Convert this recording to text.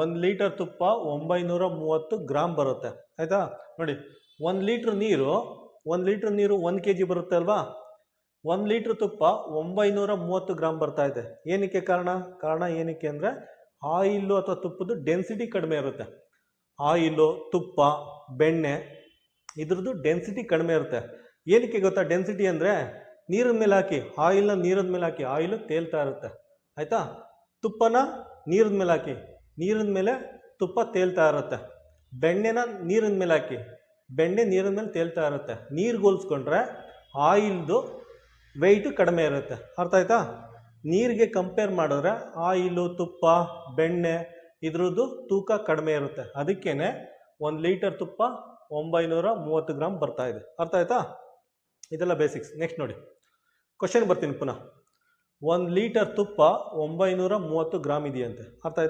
ಒಂದು ಲೀಟರ್ ತುಪ್ಪ ಒಂಬೈನೂರ ಮೂವತ್ತು ಗ್ರಾಮ್ ಬರುತ್ತೆ. ಆಯಿತಾ? ನೋಡಿ, ಒಂದು ಲೀಟ್ರ್ ನೀರು, ಒಂದು ಲೀಟ್ರ್ ನೀರು ಒಂದು ಕೆ ಜಿ ಬರುತ್ತೆ ಅಲ್ವಾ? ಒಂದು ಲೀಟ್ರ್ ತುಪ್ಪ ಒಂಬೈನೂರ ಮೂವತ್ತು ಗ್ರಾಮ್ ಬರ್ತಾ ಇದೆ. ಏನಕ್ಕೆ ಕಾರಣ? ಕಾರಣ ಏನಕ್ಕೆ ಅಂದರೆ ಆಯಿಲ್ಲು ಅಥವಾ ತುಪ್ಪದ ಡೆನ್ಸಿಟಿ ಕಡಿಮೆ ಇರುತ್ತೆ. ಆಯಿಲು, ತುಪ್ಪ, ಬೆಣ್ಣೆ, ಇದ್ರದ್ದು ಡೆನ್ಸಿಟಿ ಕಡಿಮೆ ಇರುತ್ತೆ. ಏನಕ್ಕೆ ಗೊತ್ತಾ? ಡೆನ್ಸಿಟಿ ಅಂದರೆ ನೀರಿನ ಮೇಲೆ ಹಾಕಿ, ಆಯಿಲ್ನ ನೀರಿನ ಮೇಲೆ ಹಾಕಿ, ಆಯಿಲು ತೇಲ್ತಾ ಇರುತ್ತೆ. ಆಯಿತಾ? ತುಪ್ಪನ ನೀರಿನ ಮೇಲೆ ಹಾಕಿ. ನೀರಿನ ಮೇಲೆ ತುಪ್ಪ ತೇಲ್ತಾ ಇರುತ್ತೆ. ಬೆಣ್ಣೆನ ನೀರಿನ ಮೇಲೆ ಹಾಕಿ. ಬೆಣ್ಣೆ ನೀರಿನ ಮೇಲೆ ತೇಲ್ತಾ ಇರುತ್ತೆ. ನೀರು ಹೋಲಿಸ್ಕೊಂಡ್ರೆ ಆಯಿಲ್ದು ವೆಯ್ಟು ಕಡಿಮೆ ಇರುತ್ತೆ. ಅರ್ಥ ಆಯ್ತಾ? ನೀರಿಗೆ ಕಂಪೇರ್ ಮಾಡಿದ್ರೆ ಆಯಿಲು, ತುಪ್ಪ, ಬೆಣ್ಣೆ ಇದ್ರದ್ದು ತೂಕ ಕಡಿಮೆ ಇರುತ್ತೆ. ಅದಕ್ಕೇ ಒಂದು ಲೀಟರ್ ತುಪ್ಪ ಒಂಬೈನೂರ ಮೂವತ್ತು ಗ್ರಾಮ್ ಬರ್ತಾ ಇದೆ. ಅರ್ಥ ಆಯ್ತಾ? ಇದೆಲ್ಲ ಬೇಸಿಕ್ಸ್ ನೆಕ್ಸ್ಟ್ ನೋಡಿ. ಕ್ವಶನ್ ಬರ್ತೀನಿ ಪುನಃ. ಒಂದು ಲೀಟರ್ ತುಪ್ಪ ಒಂಬೈನೂರ ಮೂವತ್ತು ಗ್ರಾಮ್ ಇದೆಯಂತೆ. ಅರ್ಥ ಆಯ್ತಾ?